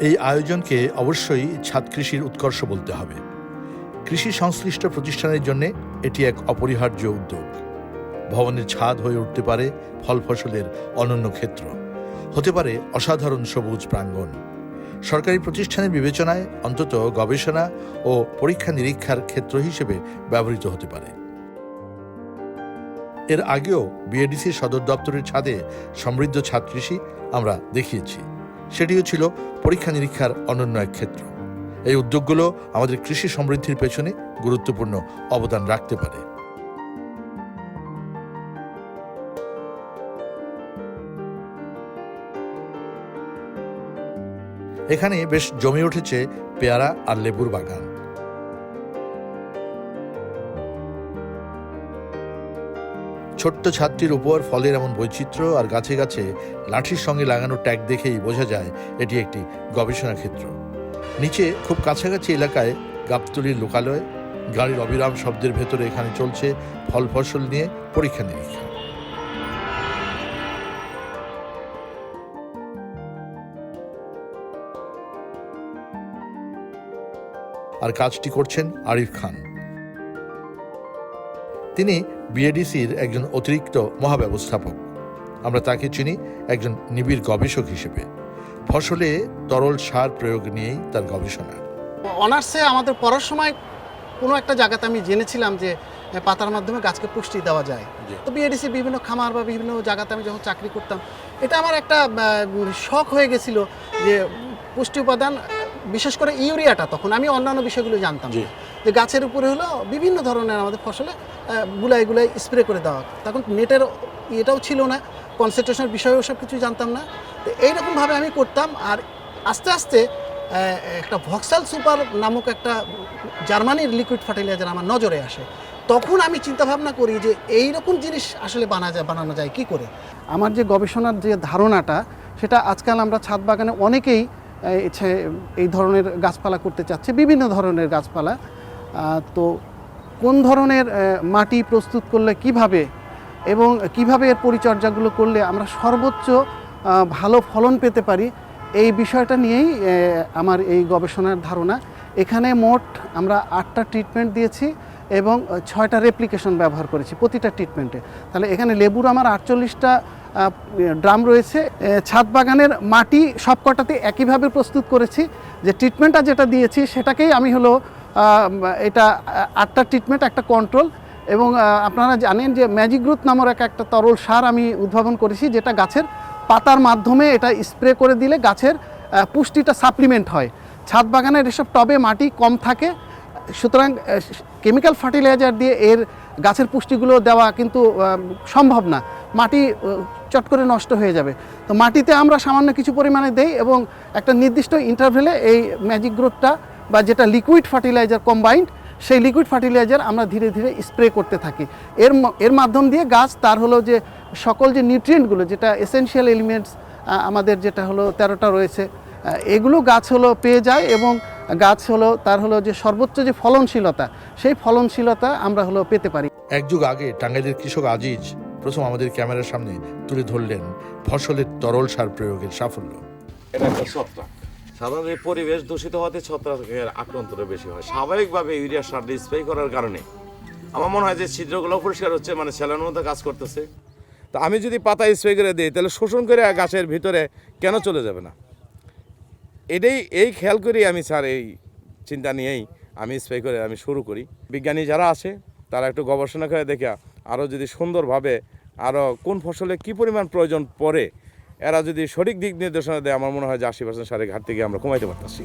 এই আয়োজনকে অবশ্যই ছাদ কৃষির উৎকর্ষ বলতে হবে। কৃষি সংশ্লিষ্ট প্রতিষ্ঠানের জন্য এটি এক অপরিহার্য উদ্যোগ। ভবনের ছাদ হয়ে উঠতে পারে ফল ফসলের অনন্য ক্ষেত্র। হতে পারে অসাধারণ সবুজ প্রাঙ্গণ। সরকারি প্রতিষ্ঠানের বিবেচনায় অন্তত গবেষণা ও পরীক্ষা নিরীক্ষার ক্ষেত্র হিসেবে ব্যবহৃত হতে পারে। এর আগেও বিএডিসির সদর দপ্তরের ছাদে সমৃদ্ধ ছাদ কৃষি আমরা দেখিয়েছি। সেটিও ছিল পরীক্ষা নিরীক্ষার অনন্য এক ক্ষেত্র। এই উদ্যোগগুলো আমাদের কৃষি সমৃদ্ধির পেছনে গুরুত্বপূর্ণ অবদান রাখতে পারে। এখানে বেশ জমে উঠেছে পেয়ারা আর লেবুর বাগান। ছোট্ট ছাদটির উপর ফলের এমন বৈচিত্র্য আর গাছে গাছে লাঠির সঙ্গে লাগানো ট্যাগ দেখেই বোঝা যায় এটি একটি গবেষণা ক্ষেত্র। নিচে খুব কাছাকাছি এলাকায় গাবতলির লোকালয়, গাড়ির অবিরাম শব্দের ভেতরে এখানে চলছে ফল ফসল নিয়ে পরীক্ষা নিরীক্ষা। আর কাজটি করছেন আরিফ খান। তিনি বিএডিসির একজন অতিরিক্ত মহাব্যবস্থাপক। আমরা তাকে চিনি একজন নিবিড় গবেষক হিসেবে। ফসলে তরল সার প্রয়োগ নিয়েই তার গবেষণা। অনার্সে আমাদের পড়ার সময় কোনো একটা জায়গাতে আমি জেনেছিলাম যে পাতার মাধ্যমে গাছকে পুষ্টি দেওয়া যায়। তো বিএডিসি বিভিন্ন খামার বা বিভিন্ন জায়গাতে আমি যখন চাকরি করতাম এটা আমার একটা শখ হয়ে গেছিল যে পুষ্টি উপাদান বিশেষ করে ইউরিয়াটা তখন আমি অন্যান্য বিষয়গুলো জানতাম। না। যে গাছের উপরে হলো বিভিন্ন ধরনের আমাদের ফসলে গুলাই গুলাই স্প্রে করে দেওয়া। তখন নেটের এটাও ছিল না কনসেন্ট্রেশনের বিষয়েও সব কিছু জানতাম না। তো এইরকমভাবে আমি করতাম আর আস্তে আস্তে একটা ভক্সাল সুপার নামক একটা জার্মানির লিকুইড ফার্টিলাইজার আমার নজরে আসে। তখন আমি চিন্তা ভাবনা করি যে এই রকম জিনিস আসলে বানা যায় বানানো যায় কি করে? আমার যে গবেষণার যে ধারণাটা সেটা আজকাল আমরা ছাদ বাগানে অনেকেই এই এই ধরনের গাছপালা করতে চাচ্ছে, বিভিন্ন ধরনের গাছপালা। তো কোন ধরনের মাটি প্রস্তুত করলে কীভাবে এবং কীভাবে এর পরিচর্যাগুলো করলে আমরা সর্বোচ্চ ভালো ফলন পেতে পারি, এই বিষয়টা নিয়েই আমার এই গবেষণার ধারণা। এখানে মোট আমরা আটটা ট্রিটমেন্ট দিয়েছি। এবং ছয়টা রেপ্লিকেশন ব্যবহার করেছি প্রতিটা ট্রিটমেন্টে তাহলে এখানে লেবুর আমার আটচল্লিশটা ড্রাম রয়েছে ছাদ বাগানের মাটি সবকটাতে একইভাবে প্রস্তুত করেছি। যে ট্রিটমেন্টটা যেটা দিয়েছি সেটাকেই আমি হলো এটা আটটা ট্রিটমেন্ট একটা কন্ট্রোল এবং আপনারা জানেন যে ম্যাজিক গ্রোথ নামের এক, একটা তরল সার আমি উদ্ভাবন করেছি যেটা গাছের পাতার মাধ্যমে এটা স্প্রে করে দিলে গাছের পুষ্টিটা সাপ্লিমেন্ট হয়। ছাদ বাগানের এসব টবে মাটি কম থাকে সুতরাং কেমিক্যাল ফার্টিলাইজার দিয়ে এর গাছের পুষ্টিগুলো দেওয়া কিন্তু সম্ভব না। মাটি চট করে নষ্ট হয়ে যাবে। তো মাটিতে আমরা সামান্য কিছু পরিমাণে দেই এবং একটা নির্দিষ্ট ইন্টারভেলে এই ম্যাজিক গ্রোথটা বা যেটা লিকুইড ফার্টিলাইজার কম্বাইন্ড সেই লিকুইড ফার্টিলাইজার আমরা ধীরে ধীরে স্প্রে করতে থাকি। এর এর মাধ্যম দিয়ে গাছ, তার হলো যে সকল যে নিউট্রিয়েন্টগুলো যেটা এসেনশিয়াল এলিমেন্টস আমাদের যেটা হলো তেরোটা রয়েছে এগুলো গাছ হলো পেয়ে যায় এবং গাছ হলো তার হলো যে সর্বোচ্চ যে ফলনশীলতা সেই ফলনশীলতা আমরা হলো পেতে পারি। এক যুগ আগে টাঙ্গাইলের কৃষক আজিজ প্রথম আমাদের ক্যামেরার সামনে তুলে ধরলেন ফসলের তরল সার প্রয়োগের সাফল্য। এটা একটা ছত্রাক। সাধারণত পরিবেশ দূষিত হওয়াতে ছত্রাকের আক্রান্তটা বেশি হয়। স্বাভাবিকভাবে ইউরিয়া সার স্প্রে করার কারণে। আমার মনে হয় যে ছিদ্রগুলো পরিষ্কার হচ্ছে মানে সেলার মতো কাজ করতেছে। তো আমি যদি পাতা স্প্রে করে দিই তাহলে শোষণ করে গাছের ভিতরে কেন চলে যাবে না? এটাই, এই খেয়াল করেই আমি স্যার এই চিন্তা নিয়েই আমি স্প্রে করে আমি শুরু করি। বিজ্ঞানী যারা আছে, তারা একটু গবেষণা করে দেখে আরও যদি সুন্দরভাবে আরও কোন ফসলে কী পরিমাণ প্রয়োজন পড়ে, এরা যদি সঠিক দিক নির্দেশনা দেয়, আমার মনে হয় যে আশি পার্সেন্ট সারের ঘাটতি গিয়ে আমরা কমাইতে পারতেছি।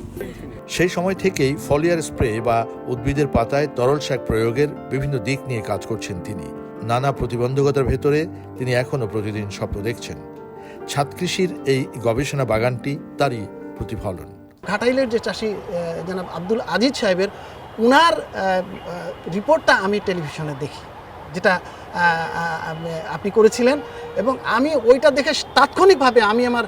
সেই সময় থেকেই ফলিয়ার স্প্রে বা উদ্ভিদের পাতায় তরল সার প্রয়োগের বিভিন্ন দিক নিয়ে কাজ করছেন তিনি। নানা প্রতিবন্ধকতার ভেতরে তিনি এখনও প্রতিদিন স্বপ্ন দেখছেন। ছাদ কৃষির এই গবেষণা বাগানটি তারই প্রতিফলন। ঘাটাইলের যে চাষি জনাব আব্দুল আজিজ সাহেবের উনার রিপোর্টটা আমি টেলিভিশনে দেখি যেটা আপনি করেছিলেন এবং আমি ওইটা দেখে তাৎক্ষণিকভাবে আমি আমার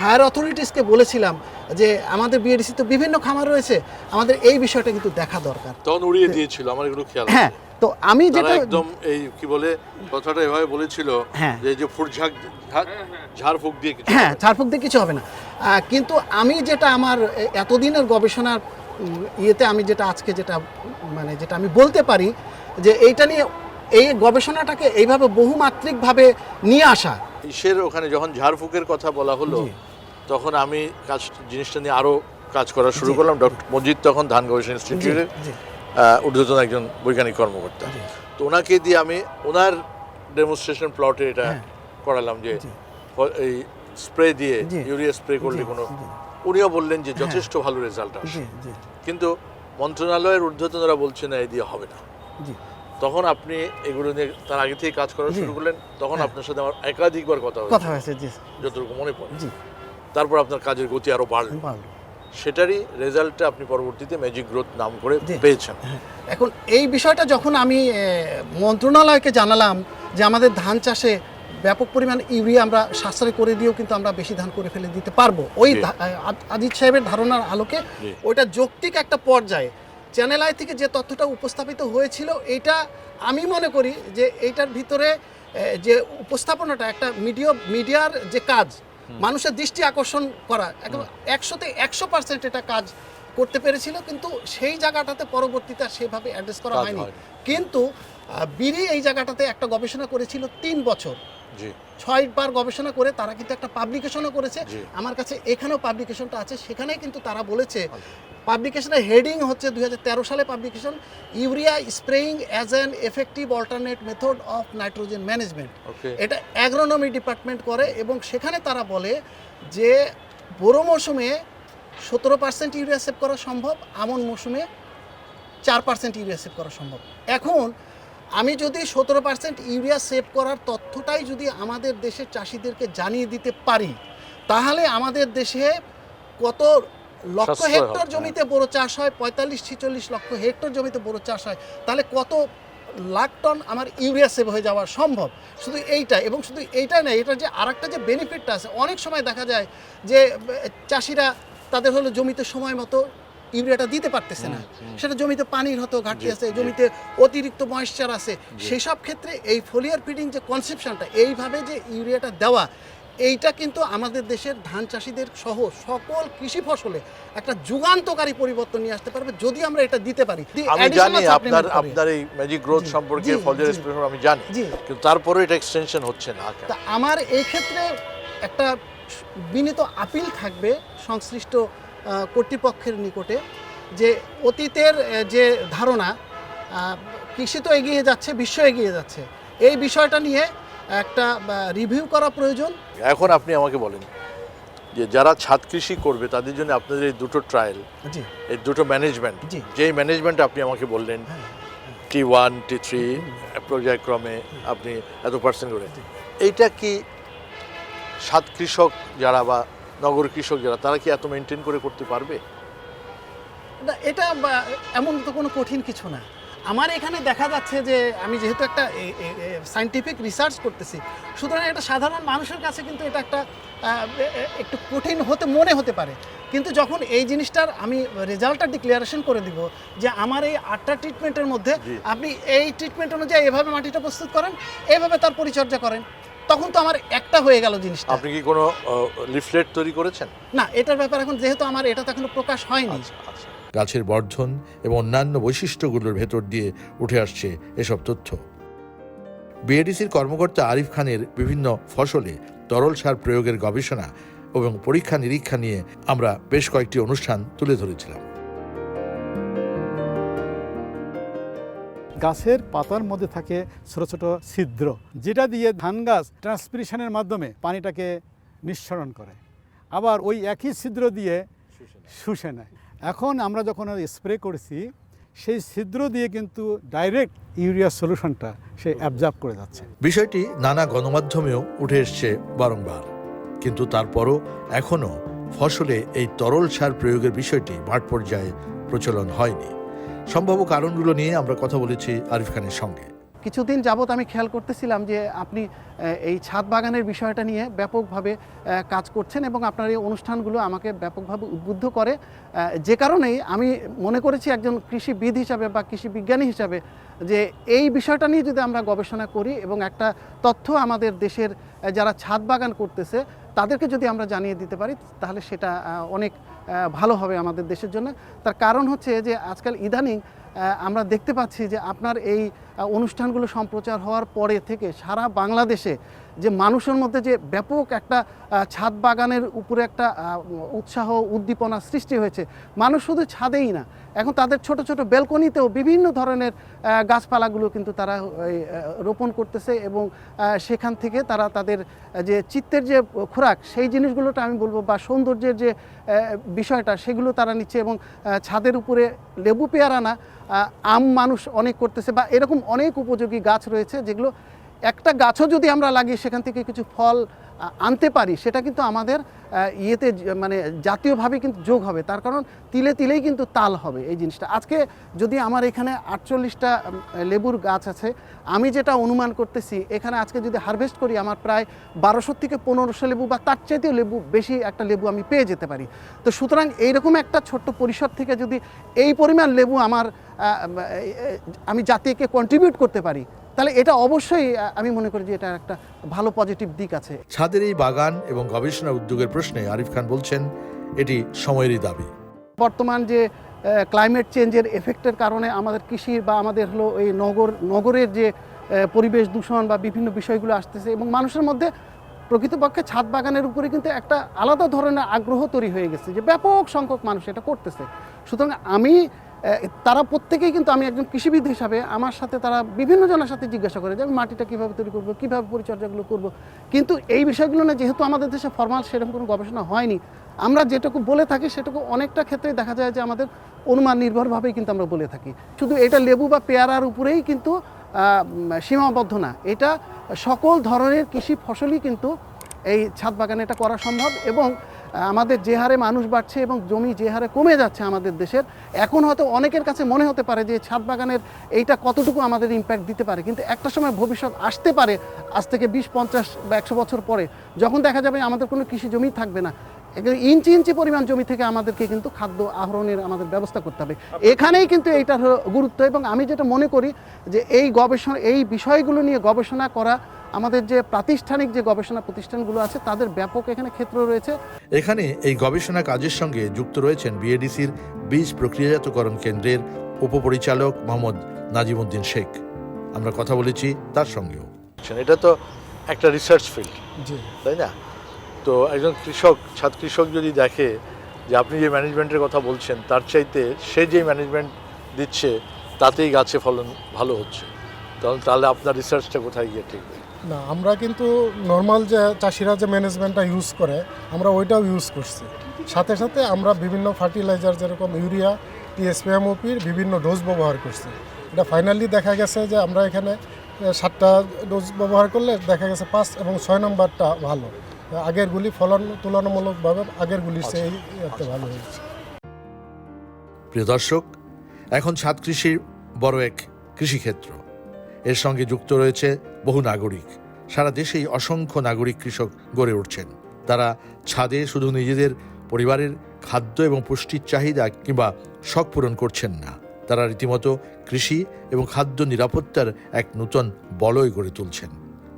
হায়ার অথরিটিসকে বলেছিলাম যে আমাদের বিএডিসি তো বিভিন্ন খামার রয়েছে আমাদের এই বিষয়টা কিন্তু দেখা দরকার তখন উড়িয়ে দিয়েছিল আমার এগুলো খেয়াল হ্যাঁ তো আমি যেটা একদম এই কি বলে কথাটা এভাবে বলেছিল হ্যাঁ। যে এই যে ফুটঝাক ঝাড়ফুঁক দিয়ে কিছু হ্যাঁ। ছাড়ফুক দিয়ে কিছু হবে না কিন্তু আমি যেটা আমার এতদিনের গবেষণার ইয়েতে আমি যেটা আজকে যেটা মানে যেটা আমি বলতে পারি যে এইটা নিয়ে এই গবেষণাটাকে এইভাবে বহুমাত্রিকভাবে নিয়ে আসা। ইসের ওখানে যখন ঝাড়ফুঁকের কথা বলা হলো তখন আমি কাজ জিনিসটা নিয়ে আরও কাজ করা শুরু করলাম। ডক্টর মজিদ তখন ধান গবেষণা ইনস্টিটিউটের। ঊর্ধ্বতন একজন বৈজ্ঞানিক কর্মকর্তা। তো ওনাকে দিয়ে আমি ওনার ডেমনস্ট্রেশন প্লটে এটা করালাম যে এই স্প্রে দিয়ে ইউরিয়া স্প্রে করলে কোনো। উনিও বললেন যে যথেষ্ট ভালো রেজাল্ট আসে কিন্তু মন্ত্রণালয়ের ঊর্ধ্বতনরা বলছে না এই দিয়ে হবে না। তখন আপনি এগুলো নিয়ে তার আগে থেকে কাজ করা শুরু করলেন তখন হ্যাঁ। আপনার সাথে আমার একাধিকবার কথা কথা হয়েছে জি। যতটুকু মনে পড়ে। জি। তারপর আপনার কাজের গতি আরও বাড়লো। সেটারই রেজাল্টটা আপনি পরবর্তীতে ম্যাজিক গ্রোথ নাম করে। পেয়েছেন। এখন এই বিষয়টা যখন আমি মন্ত্রণালয়কে জানালাম যে আমাদের ধান চাষে ব্যাপক পরিমাণ ইউরিয়া আমরা সাশ্রয় করে দিয়েও কিন্তু আমরা বেশি ধান করে ফেলে দিতে পারব। ওই। আজিজ সাহেবের ধারণার আলোকে ওইটা যৌক্তিক একটা পর্যায়ে চ্যানেল আই থেকে যে তথ্যটা উপস্থাপিত হয়েছিল এটা আমি মনে করি যে এইটার ভিতরে যে উপস্থাপনাটা একটা মিডিয়া মিডিয়ার যে কাজ মানুষের দৃষ্টি আকর্ষণ করা একদম একশোতে একশো পার্সেন্ট এটা কাজ করতে পেরেছিল কিন্তু সেই জায়গাটাতে পরবর্তীতে আর সেভাবে অ্যাড্রেস করা হয়নি। কিন্তু বিড়ি এই জায়গাটাতে একটা গবেষণা করেছিল তিন বছর। ছয়বার গবেষণা করে তারা কিন্তু একটা পাবলিকেশনও করেছে। আমার কাছে এখানেও পাবলিকেশনটা আছে। সেখানেই কিন্তু তারা বলেছে পাবলিকেশনের হেডিং হচ্ছে দু হাজার তেরো সালে publication urea spraying as an effective alternate method of nitrogen management এটা অ্যাগ্রোনমি ডিপার্টমেন্ট করে এবং সেখানে তারা বলে যে বোরো মৌসুমে সতেরো পার্সেন্ট ইউরিয়া সেভ করা সম্ভব আমন মৌসুমে চার পার্সেন্ট ইউরিয়া সেভ করা সম্ভব। এখন আমি যদি সতেরো পার্সেন্ট ইউরিয়া সেভ করার তথ্যটাই যদি আমাদের দেশের চাষিদেরকে জানিয়ে দিতে পারি তাহলে আমাদের দেশে কত লক্ষ হেক্টর হ্যাঁ। জমিতে বড় চাষ হয় পঁয়তাল্লিশ ছিচল্লিশ লক্ষ হেক্টর জমিতে বড় চাষ হয় তাহলে কত লাখ টন আমার ইউরিয়া সেভ হয়ে যাওয়া সম্ভব শুধু এইটা এবং শুধু এইটা নয় এটার যে আরেকটা যে বেনিফিটটা আছে অনেক সময় দেখা যায় যে চাষিরা তাদের হলো জমিতে সময় মতো ইউরিয়াটা দিতে পারতেছে না। সেটা জমিতে পানির হতো ঘাটতি আছে জমিতে অতিরিক্ত ময়েশ্চার আছে। সেসব ক্ষেত্রে এই ফোলিয়ার ফিডিং যে কনসেপশনটা এইভাবে যে ইউরিয়াটা দেওয়া এইটা কিন্তু আমাদের দেশের ধান চাষিদের সহ সকল কৃষি ফসলে একটা যুগান্তকারী পরিবর্তন নিয়ে আসতে পারবে যদি আমরা এটা দিতে পারি। আমি জানি আপনার আপনার এই ম্যাজিক গ্রোথ সম্পর্কে জি, ফলের এক্সপ্রেশন আমি জানি। কিন্তু তারপরে এটা এক্সটেনশন হচ্ছে না তা আমার এই ক্ষেত্রে একটা বিনীত আপিল থাকবে সংশ্লিষ্ট কর্তৃপক্ষের নিকটে যে অতীতের যে ধারণা কৃষি তো এগিয়ে যাচ্ছে বিশ্ব এগিয়ে যাচ্ছে। এই বিষয়টা নিয়ে একটা রিভিউ করা প্রয়োজন। এখন আপনি আমাকে বলেন যে যারা ছাদ কৃষি করবে তাদের জন্য আপনাদের এই দুটো ট্রায়াল জি। এই দুটো ম্যানেজমেন্ট। যেই ম্যানেজমেন্ট আপনি আমাকে বললেন টি ওয়ান টি থ্রি পর্যায়ক্রমে আপনি এত পার্সেন্ট করে। এইটা কি সাত কৃষক যারা বা নগর কৃষক যারা তারা কি এত মেনটেন করে করতে পারবে? না, এটা এমন তো কোনো কঠিন কিছু না। আমার এখানে দেখা যাচ্ছে যে আমি যেহেতু একটা সাইন্টিফিক রিসার্চ করতেছি সুতরাং একটা সাধারণ মানুষের কাছে কিন্তু এটা একটা একটু কঠিন হতে মনে হতে পারে। কিন্তু যখন এই জিনিসটার আমি রেজাল্টটা ডিক্লারেশন করে দিব যে আমার এই আটটা ট্রিটমেন্টের মধ্যে আপনি এই ট্রিটমেন্ট অনুযায়ী এভাবে মাটিটা প্রস্তুত করেন এভাবে তার পরিচর্যা করেন তখন তো আমার একটা হয়ে গেল জিনিসটা। আপনি কি কোনো লিফলেট তৈরি করেছেন? না এটার ব্যাপার এখন যেহেতু আমার এটা তো এখনও প্রকাশ হয়নি। আচ্ছা আচ্ছা। গাছের বর্ধন এবং অন্যান্য বৈশিষ্ট্যগুলোর ভেতর দিয়ে উঠে আসছে এসব তথ্য। বিএডিসির কর্মকর্তা আরিফ খানের বিভিন্ন ফসলে তরল সার প্রয়োগের গবেষণা এবং পরীক্ষা নিরীক্ষা নিয়ে আমরা বেশ কয়েকটি অনুষ্ঠান তুলে ধরেছিলাম। গাছের পাতার মধ্যে থাকে ছোট ছোট ছিদ্র, যেটা দিয়ে ধান গাছ ট্রান্সপিরেশনের মাধ্যমে পানিটাকে নিঃসরণ করে। আবার ওই একই ছিদ্র দিয়ে শুষে নেয়। এখন আমরা যখন স্প্রে করেছি, সেই ছিদ্র দিয়ে কিন্তু ডাইরেক্ট ইউরিয়া সলিউশনটা সে অ্যাবজার্ভ করে যাচ্ছে। বিষয়টি নানা গণমাধ্যমেও উঠে এসছে বারংবার। কিন্তু তারপরও এখনও ফসলে এই তরল সার প্রয়োগের বিষয়টি মাঠ পর্যায়ে প্রচলন হয়নি। সম্ভাব্য কারণগুলো নিয়ে আমরা কথা বলেছি আরিফ খানের সঙ্গে। কিছুদিন যাবৎ আমি খেয়াল করতেছিলাম যে আপনি এই ছাদ বাগানের বিষয়টা নিয়ে ব্যাপকভাবে কাজ করছেন এবং আপনার এই অনুষ্ঠানগুলো আমাকে ব্যাপকভাবে উদ্বুদ্ধ করে। যে কারণেই আমি মনে করেছি একজন কৃষিবিদ হিসাবে বা কৃষি বিজ্ঞানী হিসাবে যে এই বিষয়টা নিয়ে যদি আমরা গবেষণা করি এবং একটা তথ্য আমাদের দেশের যারা ছাদ বাগান করতেছে, তাদেরকে যদি আমরা জানিয়ে দিতে পারি, তাহলে সেটা অনেক ভালো হবে আমাদের দেশের জন্য। তার কারণ হচ্ছে যে আজকাল ইদানিং আমরা দেখতে পাচ্ছি যে আপনার এই অনুষ্ঠানগুলো সম্প্রচার হওয়ার পরে থেকে সারা বাংলাদেশে যে মানুষের মধ্যে যে ব্যাপক একটা ছাদ বাগানের উপরে একটা উৎসাহ, উদ্দীপনা সৃষ্টি হয়েছে, মানুষ শুধু ছাদেই না, এখন তাদের ছোট ছোট বেলকনিতেও বিভিন্ন ধরনের গাছপালাগুলো কিন্তু তারা রোপণ করতেছে এবং সেখান থেকে তারা তাদের যে চিত্তের যে খোরাক, সেই জিনিসগুলোটা আমি বলব বা সৌন্দর্যের যে বিষয়টা, সেগুলো তারা নিচ্ছে এবং ছাদের উপরে লেবু পেয়ারা না আম মানুষ অনেক করতেছে বা এরকম অনেক উপযোগী গাছ রয়েছে যেগুলো একটা গাছও যদি আমরা লাগিয়ে সেখান থেকে কিছু ফল আনতে পারি, সেটা কিন্তু আমাদের ইয়েতে মানে জাতীয়ভাবে কিন্তু যোগ হবে। তার কারণ তিলে তিলেই কিন্তু তাল হবে এই জিনিসটা। আজকে যদি আমার এখানে আটচল্লিশটা লেবুর গাছ আছে, আমি যেটা অনুমান করতেছি, এখানে আজকে যদি হারভেস্ট করি, আমার প্রায় বারোশো থেকে পনেরোশো লেবু বা তার চাইতেও লেবু বেশি একটা লেবু আমি পেয়ে যেতে পারি। তো সুতরাং এইরকম একটা ছোট্ট পরিসর থেকে যদি এই পরিমাণ লেবু আমার আমি জাতিকে কন্ট্রিবিউট করতে পারি তাহলে এটা অবশ্যই আমি মনে করি যে এটা একটা ভালো পজিটিভ দিক আছে। ছাদের এই বাগান এবং গবেষণা উদ্যোগের প্রশ্নে আরিফ খান বলছেন এটি সময়েরই দাবি। বর্তমান যে ক্লাইমেট চেঞ্জের এফেক্টের কারণে আমাদের কৃষির বা আমাদের হলো এই নগর নগরের যে পরিবেশ দূষণ বা বিভিন্ন বিষয়গুলো আসতেছে এবং মানুষের মধ্যে প্রকৃতপক্ষে ছাদ বাগানের উপরে কিন্তু একটা আলাদা ধরনের আগ্রহ তৈরি হয়ে গেছে যে ব্যাপক সংখ্যক মানুষ এটা করতেছে। সুতরাং আমি তারা প্রত্যেকেই কিন্তু আমি একজন কৃষিবিদ হিসাবে আমার সাথে তারা বিভিন্ন জনের সাথে জিজ্ঞাসা করে যে আমি মাটিটা কীভাবে তৈরি করব, কীভাবে পরিচর্যাগুলো করব। কিন্তু এই বিষয়গুলো না যেহেতু আমাদের দেশে ফর্মাল সেরকম কোনো গবেষণা হয়নি, আমরা যেটুকু বলে থাকি সেটুকু অনেকটা ক্ষেত্রে দেখা যায় যে আমাদের অনুমান নির্ভরভাবেই কিন্তু আমরা বলে থাকি। শুধু এটা লেবু বা পেয়ারার উপরেই কিন্তু সীমাবদ্ধ না। এটা সকল ধরনের কৃষি ফসলই কিন্তু এই ছাদ বাগানে এটা করা সম্ভব এবং আমাদের যে হারে মানুষ বাড়ছে এবং জমি যে হারে কমে যাচ্ছে আমাদের দেশের, এখন হয়তো অনেকের কাছে মনে হতে পারে যে ছাদ বাগানের এইটা কতটুকু আমাদের ইম্প্যাক্ট দিতে পারে। কিন্তু একটা সময় ভবিষ্যৎ আসতে পারে আজ থেকে বিশ, পঞ্চাশ বা একশো বছর পরে, যখন দেখা যাবে আমাদের কোনো কৃষি জমি থাকবে না। ইঞ্চি ইঞ্চি পরিমাণ জমি থেকে আমাদেরকে কিন্তু খাদ্য আহরণের আমাদের ব্যবস্থা করতে হবে। এখানেই কিন্তু এইটার গুরুত্ব এবং আমি যেটা মনে করি যে এই গবেষণা, এই বিষয়গুলো নিয়ে গবেষণা করা আমাদের যে প্রাতিষ্ঠানিক যে গবেষণা প্রতিষ্ঠানগুলো আছে তাদের ব্যাপক এখানে ক্ষেত্র রয়েছে। এখানে এই গবেষণা কাজের সঙ্গে যুক্ত রয়েছেন বিএডিসির বীজ প্রক্রিয়াজাতকরণ কেন্দ্রের উপপরিচালক মোহাম্মদ নাজিমুদ্দিন শেখ। আমরা কথা বলেছি তার সঙ্গেও। এটা তো একটা রিসার্চ ফিল্ড জি। তাই না? তো একজন কৃষক ছাদ কৃষক যদি দেখে যে আপনি যে ম্যানেজমেন্টের কথা বলছেন তার চাইতে সে যে ম্যানেজমেন্ট দিচ্ছে তাতেই গাছে ফলন ভালো হচ্ছে। তাহলে তাহলে আপনার রিসার্চটা কোথায় গিয়ে ঠিকবে না আমরা কিন্তু নর্মাল যে চাষিরা যে ম্যানেজমেন্টটা ইউজ করে আমরা ওইটাও ইউজ করছি। সাথে সাথে আমরা বিভিন্ন ফার্টিলাইজার যেরকম ইউরিয়া টিএসপিএমওপির বিভিন্ন ডোজ ব্যবহার করছি। এটা ফাইনালি দেখা গেছে যে আমরা এখানে সাতটা ডোজ ব্যবহার করলে দেখা গেছে পাঁচ এবং ছয় নম্বরটা ভালো। আগের গুলি ফলন তুলনামূলকভাবে আগেরগুলি সেই একটা ভালো হয়েছে। প্রিয় দর্শক এখন ছাদ কৃষির বড় এক কৃষিক্ষেত্র। এর সঙ্গে যুক্ত রয়েছে বহু নাগরিক। সারা দেশেই অসংখ্য নাগরিক কৃষক গড়ে উঠছেন। তারা ছাদে শুধু নিজেদের পরিবারের খাদ্য এবং পুষ্টির চাহিদা কিংবা শখ পূরণ করছেন না। তারা রীতিমতো কৃষি এবং খাদ্য নিরাপত্তার এক নূতন বলয় গড়ে তুলছেন।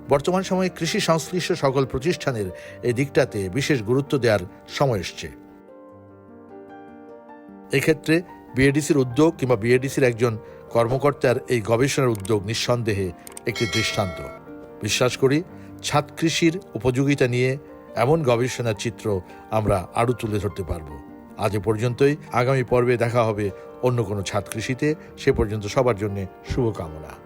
বর্তমান সময়ে কৃষি সংশ্লিষ্ট সকল প্রতিষ্ঠানের এই দিকটাতে বিশেষ গুরুত্ব দেওয়ার সময় এসছে। এক্ষেত্রে বিএডিসির উদ্যোগ কিংবা বিএডিসির একজন কর্মকর্তার এই গবেষণার উদ্যোগ নিঃসন্দেহে একটি দৃষ্টান্ত। বিশ্বাস করি, ছাদ কৃষির উপযোগিতা নিয়ে এমন গবেষণার চিত্র আমরা আরও তুলে ধরতে পারব। আজ পর্যন্তই। আগামী পর্বে দেখা হবে অন্য কোনো ছাদ কৃষিতে। সে পর্যন্ত সবার জন্য শুভকামনা।